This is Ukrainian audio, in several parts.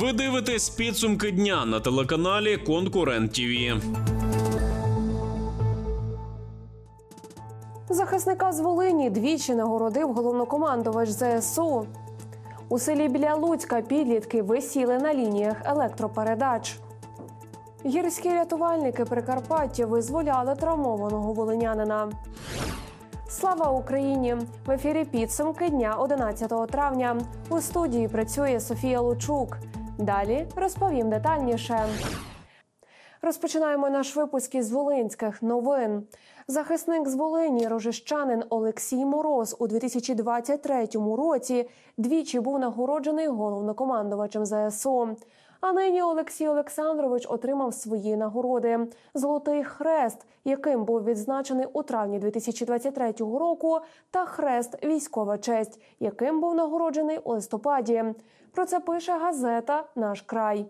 Ви дивитесь підсумки дня на телеканалі Конкурент ТІВІ. Захисника з Волині двічі нагородив головнокомандувач ЗСУ. У селі біля Луцька підлітки висіли на лініях електропередач. Гірські рятувальники Прикарпаття визволяли травмованого волинянина. Слава Україні! В ефірі підсумки дня 11 травня. У студії працює Софія Лучук. Далі розповім детальніше. Розпочинаємо наш випуск із Волинських новин. Захисник з Волині, рожищанин Олексій Мороз у 2023 році двічі був нагороджений головнокомандувачем ЗСУ. А нині Олексій Олександрович отримав свої нагороди: Золотий хрест, яким був відзначений у травні 2023 року, та хрест Військова честь, яким був нагороджений у листопаді. Про це пише газета Наш край.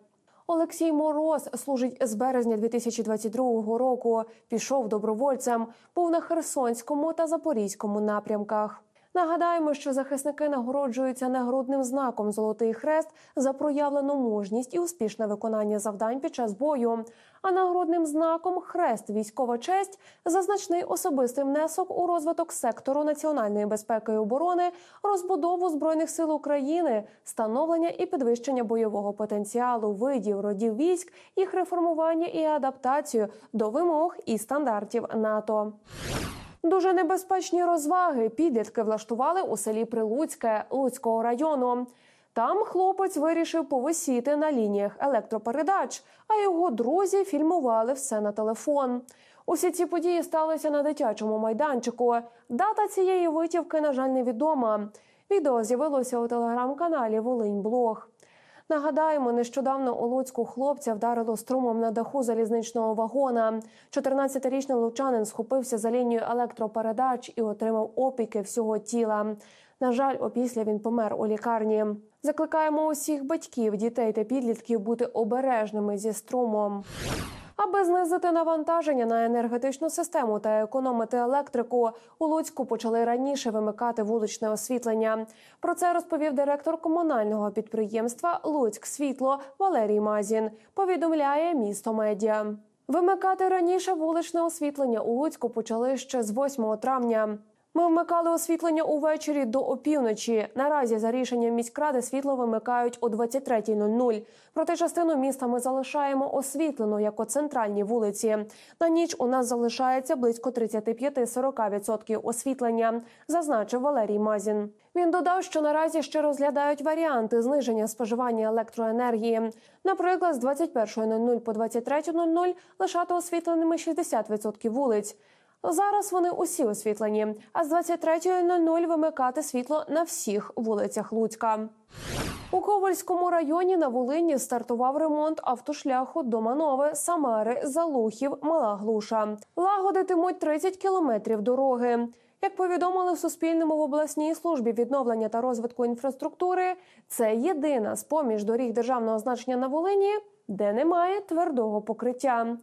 Олексій Мороз служить з березня 2022 року. Пішов добровольцем, був на Херсонському та Запорізькому напрямках. Нагадаємо, що захисники нагороджуються нагрудним знаком Золотий хрест за проявлену мужність і успішне виконання завдань під час бою. А нагрудним знаком Хрест військова честь за значний особистий внесок у розвиток сектору національної безпеки і оборони, розбудову збройних сил України, становлення і підвищення бойового потенціалу видів родів військ, їх реформування і адаптацію до вимог і стандартів НАТО. Дуже небезпечні розваги підлітки влаштували у селі Прилуцьке Луцького району. Там хлопець вирішив повисіти на лініях електропередач, а його друзі фільмували все на телефон. Усі ці події сталися на дитячому майданчику. Дата цієї витівки, на жаль, невідома. Відео з'явилося у телеграм-каналі Волинь Блог. Нагадаємо, нещодавно у Луцьку хлопця вдарило струмом на даху залізничного вагона. 14-річний лучанин схопився за лінію електропередач і отримав опіки всього тіла. На жаль, опісля він помер у лікарні. Закликаємо усіх батьків, дітей та підлітків бути обережними зі струмом. Аби знизити навантаження на енергетичну систему та економити електрику, у Луцьку почали раніше вимикати вуличне освітлення. Про це розповів директор комунального підприємства Луцьк Світло Валерій Мазін. Повідомляє місто медіа. Вимикати раніше вуличне освітлення у Луцьку почали ще з 8 травня. Ми вмикали освітлення увечері до опівночі. Наразі за рішенням міськради світло вимикають о 23.00. Проте частину міста ми залишаємо освітлено, як у центральній вулиці. На ніч у нас залишається близько 35-40% освітлення, зазначив Валерій Мазін. Він додав, що наразі ще розглядають варіанти зниження споживання електроенергії. Наприклад, з 21.00 по 23.00 лишати освітленими 60% вулиць. Зараз вони усі освітлені, а з 23.00 вимикати світло на всіх вулицях Луцька. У Ковальському районі на Волині стартував ремонт автошляху до Манови, Самари, Залухів, Мала Глуша. Лагодитимуть 30 кілометрів дороги. Як повідомили в Суспільному в обласній службі відновлення та розвитку інфраструктури, це єдина з поміж доріг державного значення на Волині, де немає твердого покриття.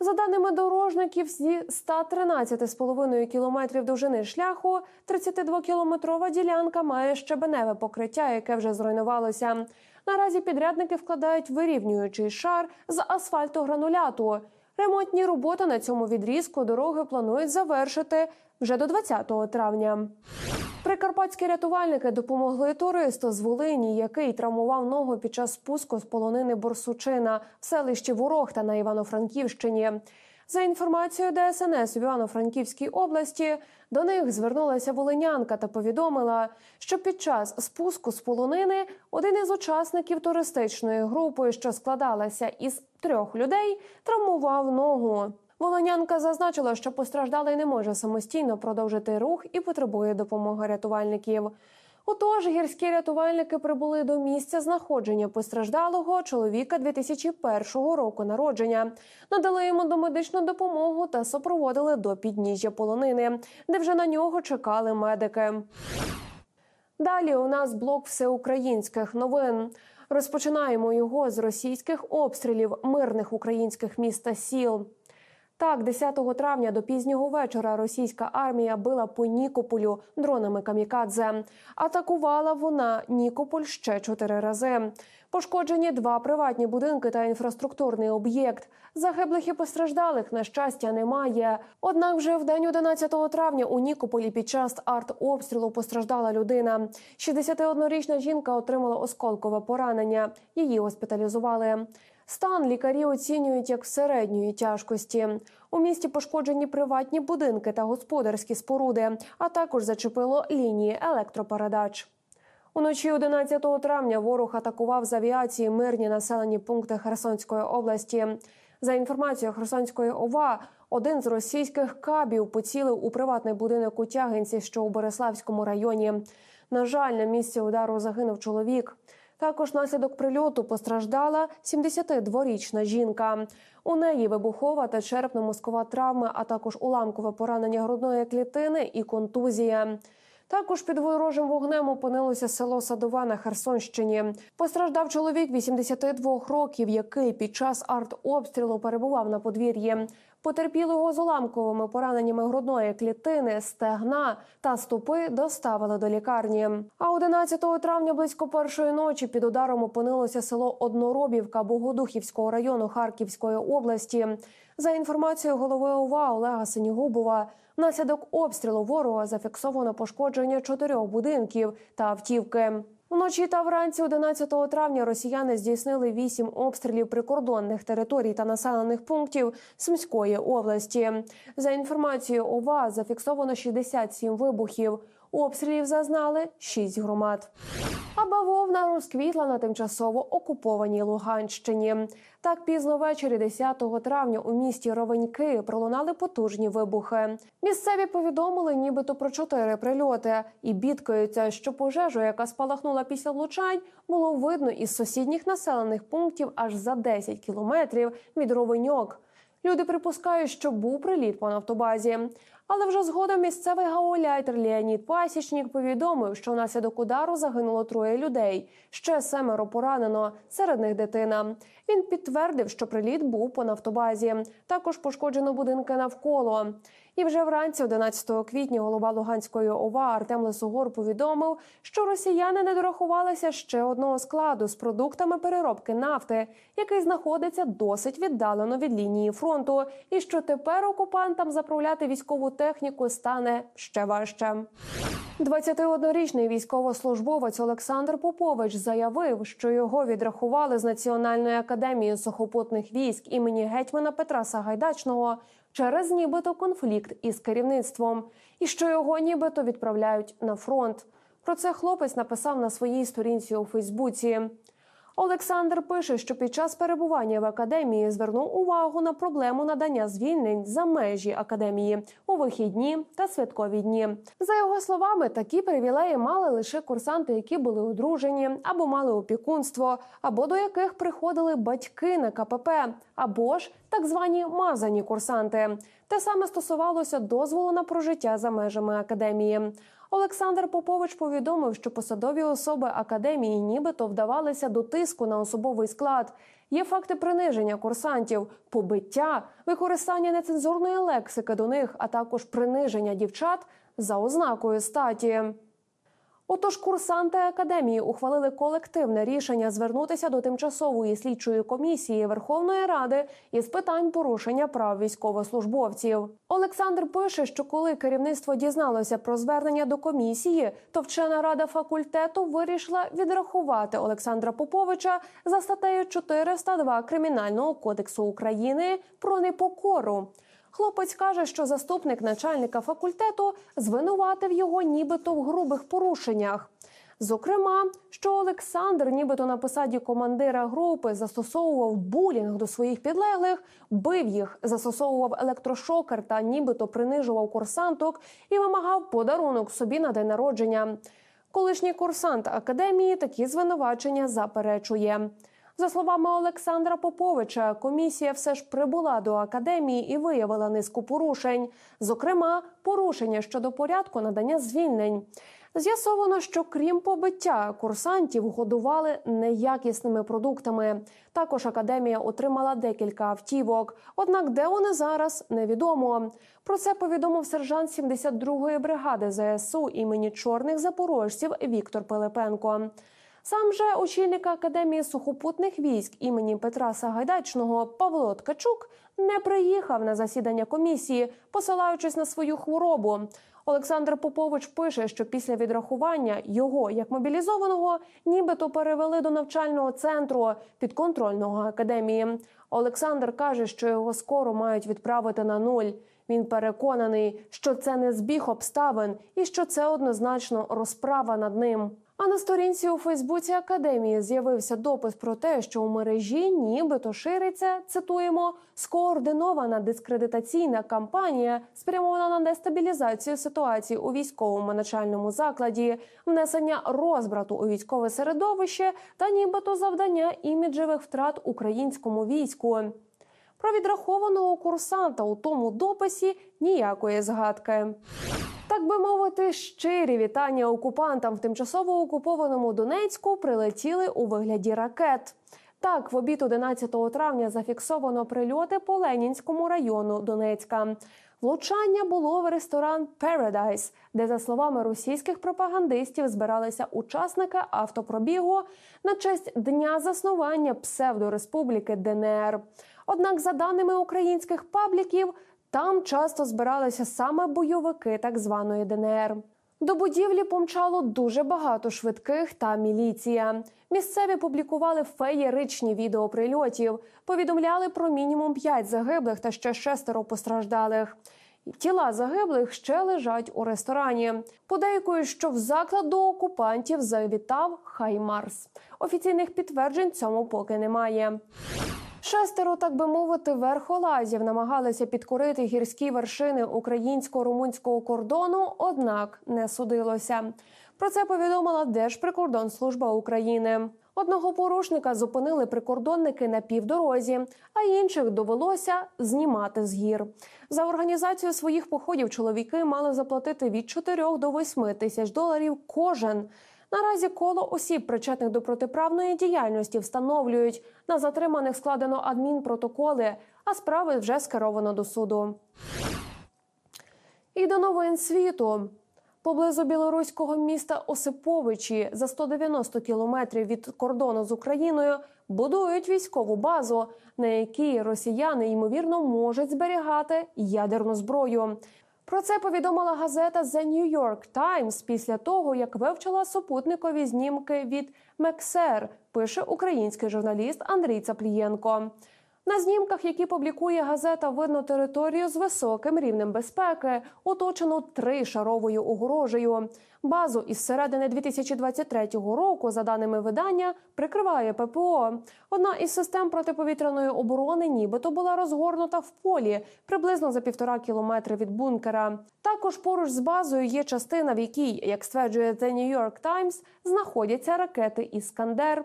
За даними дорожників, зі 113,5 кілометрів довжини шляху 32-кілометрова ділянка має щебеневе покриття, яке вже зруйнувалося. Наразі підрядники вкладають вирівнюючий шар з асфальтогрануляту. Ремонтні роботи на цьому відрізку дороги планують завершити вже до 20 травня. Прикарпатські рятувальники допомогли туристу з Волині, який травмував ногу під час спуску з полонини Борсучина в селищі Ворохта на Івано-Франківщині. За інформацією ДСНС в Івано-Франківській області до них звернулася волинянка та повідомила, що під час спуску з полонини один із учасників туристичної групи, що складалася із трьох людей, травмував ногу. Волонянка зазначила, що постраждалий не може самостійно продовжити рух і потребує допомоги рятувальників. Отож, гірські рятувальники прибули до місця знаходження постраждалого чоловіка 2001 року народження, надали йому домедичну допомогу та супроводили до підніжжя полонини, де вже на нього чекали медики. Далі у нас блок всеукраїнських новин. Розпочинаємо його з російських обстрілів мирних українських міст та сіл. Так, 10 травня до пізнього вечора російська армія била по Нікополю дронами камікадзе. Атакувала вона Нікополь ще чотири рази. Пошкоджені два приватні будинки та інфраструктурний об'єкт. Загиблих і постраждалих на щастя немає. Однак, вже в день 11 травня у Нікополі під час артобстрілу постраждала людина. 61-річна жінка отримала осколкове поранення. Її госпіталізували. Стан лікарі оцінюють як середньої тяжкості. У місті пошкоджені приватні будинки та господарські споруди, а також зачепило лінії електропередач. Уночі 11 травня ворог атакував з авіації мирні населені пункти Херсонської області. За інформацією Херсонської ОВА, один з російських кабів поцілив у приватний будинок у Тягинці, що у Береславському районі. На жаль, на місці удару загинув чоловік. Також наслідок прильоту постраждала 72-річна жінка. У неї вибухова та черепно-мозкова травми, а також уламкове поранення грудної клітини і контузія. Також під ворожим вогнем опинилося село Садове на Херсонщині. Постраждав чоловік 82 років, який під час артобстрілу перебував на подвір'ї. Потерпілого з уламковими пораненнями грудної клітини, стегна та стопи доставили до лікарні. А 11 травня близько першої ночі під ударом опинилося село Одноробівка Богодухівського району Харківської області. За інформацією голови ОВА Олега Синігубова, внаслідок обстрілу ворога зафіксовано пошкодження чотирьох будинків та автівки. Вночі та вранці 11 травня росіяни здійснили вісім обстрілів прикордонних територій та населених пунктів Сумської області. За інформацією ОВА, зафіксовано 67 вибухів. Обстрілів зазнали 6 громад. А бавовна розквітла на тимчасово окупованій Луганщині. Так пізно ввечері 10 травня у місті Ровеньки пролунали потужні вибухи. Місцеві повідомили, нібито про чотири прильоти, і бідкаються, що пожежу, яка спалахнула після влучань, було видно із сусідніх населених пунктів аж за 10 кілометрів від Ровеньок. Люди припускають, що був приліт по нафтобазі. Але вже згодом місцевий гауляйтер Леонід Пасічник повідомив, що внаслідок удару загинуло троє людей. Ще семеро поранено, серед них дитина. Він підтвердив, що приліт був по нафтобазі. Також пошкоджено будинки навколо. І вже вранці, 11 квітня, голова Луганської ОВА Артем Лисогор повідомив, що росіяни не дорахувалися ще одного складу з продуктами переробки нафти, який знаходиться досить віддалено від лінії фронту, і що тепер окупантам заправляти військову техніку стане ще важче. 21-річний військовослужбовець Олександр Попович заявив, що його відрахували з Національної академії сухопутних військ імені гетьмана Петра Сагайдачного через нібито конфлікт із керівництвом, і що його нібито відправляють на фронт. Про це хлопець написав на своїй сторінці у Фейсбуці. Олександр пише, що під час перебування в академії звернув увагу на проблему надання звільнень за межі академії у вихідні та святкові дні. За його словами, такі привілеї мали лише курсанти, які були одружені або мали опікунство, або до яких приходили батьки на КПП, або ж так звані мазані курсанти. Те саме стосувалося дозволу на прожиття за межами академії. Олександр Попович повідомив, що посадові особи академії нібито вдавалися до тиску на особовий склад. Є факти приниження курсантів, побиття, використання нецензурної лексики до них, а також приниження дівчат за ознакою статі. Отож, курсанти академії ухвалили колективне рішення звернутися до тимчасової слідчої комісії Верховної Ради із питань порушення прав військовослужбовців. Олександр пише, що коли керівництво дізналося про звернення до комісії, то вчена рада факультету вирішила відрахувати Олександра Поповича за статтею 402 Кримінального кодексу України про непокору. Хлопець каже, що заступник начальника факультету звинуватив його нібито в грубих порушеннях. Зокрема, що Олександр, нібито на посаді командира групи, застосовував булінг до своїх підлеглих, бив їх, застосовував електрошокер та нібито принижував курсанток і вимагав подарунок собі на день народження. Колишній курсант академії такі звинувачення заперечує. За словами Олександра Поповича, комісія все ж прибула до академії і виявила низку порушень, зокрема, порушення щодо порядку надання звільнень. З'ясовано, що крім побиття, курсантів годували неякісними продуктами. Також академія отримала декілька автівок. Однак, де вони зараз, невідомо. Про це повідомив сержант 72-ї бригади ЗСУ імені чорних запорожців Віктор Пилипенко. Сам же очільник академії сухопутних військ імені Петра Сагайдачного Павло Ткачук не приїхав на засідання комісії, посилаючись на свою хворобу. Олександр Попович пише, що після відрахування його як мобілізованого нібито перевели до навчального центру підконтрольного академії. Олександр каже, що його скоро мають відправити на нуль. Він переконаний, що це не збіг обставин і що це однозначно розправа над ним. А на сторінці у Фейсбуці академії з'явився допис про те, що у мережі нібито шириться цитуємо скоординована дискредитаційна кампанія, спрямована на дестабілізацію ситуації у військовому навчальному закладі, внесення розбрату у військове середовище та нібито завдання іміджевих втрат українському війську. Про відрахованого курсанта у тому дописі ніякої згадки. Так би мовити, щирі вітання окупантам в тимчасово окупованому Донецьку прилетіли у вигляді ракет. Так, в обід 11 травня зафіксовано прильоти по Ленінському району Донецька. Влучання було в ресторан Paradise, де, за словами російських пропагандистів, збиралися учасники автопробігу на честь дня заснування псевдореспубліки ДНР. Однак, за даними українських пабліків, там часто збиралися саме бойовики так званої ДНР. До будівлі помчало дуже багато швидких та міліція. Місцеві публікували феєричні відео прильотів, повідомляли про мінімум п'ять загиблих та ще шестеро постраждалих. Тіла загиблих ще лежать у ресторані. Подейкують, що в заклад до окупантів завітав Хаймарс. Офіційних підтверджень цьому поки немає. Шестеро, так би мовити, верхолазів намагалися підкорити гірські вершини українсько-румунського кордону, однак не судилося. Про це повідомила Держприкордонслужба України. Одного порушника зупинили прикордонники на півдорозі, а інших довелося знімати з гір. За організацію своїх походів чоловіки мали заплатити від 4 до 8 тисяч доларів кожен. Наразі коло осіб, причетних до протиправної діяльності, встановлюють на затриманих складено адмінпротоколи, а справи вже скеровано до суду. І до новин світу. Поблизу білоруського міста Осиповичі за 190 кілометрів від кордону з Україною будують військову базу, на якій росіяни ймовірно можуть зберігати ядерну зброю. Про це повідомила газета The New York Times після того, як вивчила супутникові знімки від Мексер, пише український журналіст Андрій Цаплієнко. На знімках, які публікує газета, видно територію з високим рівнем безпеки, оточену тришаровою огорожею. Базу із середини 2023 року, за даними видання, прикриває ППО. Одна із систем протиповітряної оборони, нібито була розгорнута в полі приблизно за півтора кілометри від бункера. Також поруч з базою є частина, в якій, як стверджує The New York Times, знаходяться ракети Іскандер.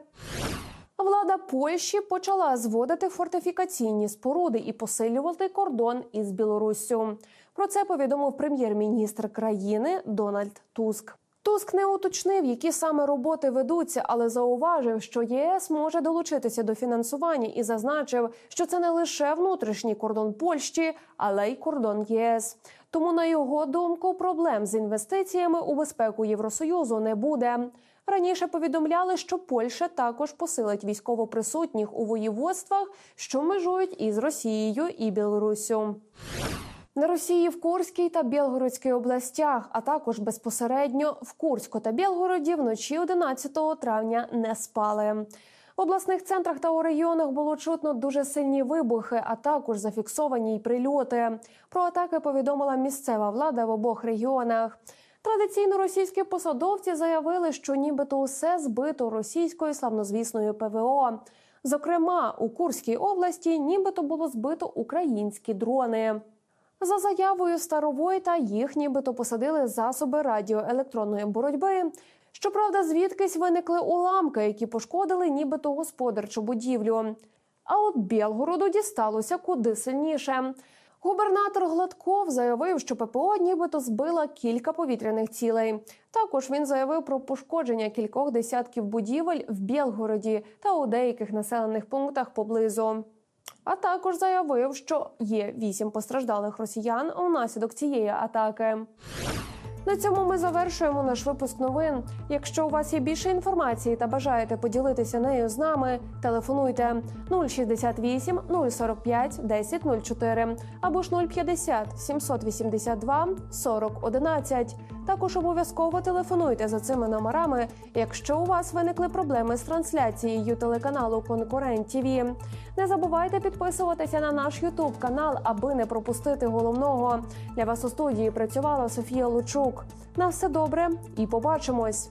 Влада Польщі почала зводити фортифікаційні споруди і посилювати кордон із Білоруссю. Про це повідомив прем'єр-міністр країни Дональд Туск. Туск не уточнив, які саме роботи ведуться, але зауважив, що ЄС може долучитися до фінансування і зазначив, що це не лише внутрішній кордон Польщі, але й кордон ЄС. Тому, на його думку, проблем з інвестиціями у безпеку Євросоюзу не буде. Раніше повідомляли, що Польща також посилить військово присутніх у воєводствах, що межують із Росією і Білоруссю. На Росії в Курській та Білгородській областях, а також безпосередньо в Курську та Білгороді вночі 11 травня не спали. В обласних центрах та у регіонах було чутно дуже сильні вибухи, а також зафіксовані й прильоти. Про атаки повідомила місцева влада в обох регіонах. Традиційно російські посадовці заявили, що нібито усе збито російською славнозвісною ПВО. Зокрема, у Курській області нібито було збито українські дрони. За заявою Старовойта їх нібито посадили засоби радіоелектронної боротьби. Щоправда, звідкись виникли уламки, які пошкодили нібито господарчу будівлю. А от Білгороду дісталося куди сильніше. Губернатор Гладков заявив, що ППО нібито збила кілька повітряних цілей. Також він заявив про пошкодження кількох десятків будівель в Білгороді та у деяких населених пунктах поблизу. А також заявив, що є вісім постраждалих росіян внаслідок цієї атаки. На цьому ми завершуємо наш випуск новин. Якщо у вас є більше інформації та бажаєте поділитися нею з нами, телефонуйте 068 045 1004 або ж 050 782 40 11. Також обов'язково телефонуйте за цими номерами, якщо у вас виникли проблеми з трансляцією телеканалу Конкурент ТІВІ. Не забувайте підписуватися на наш Ютуб канал, аби не пропустити головного. Для вас у студії працювала Софія Лучук. На все добре і побачимось.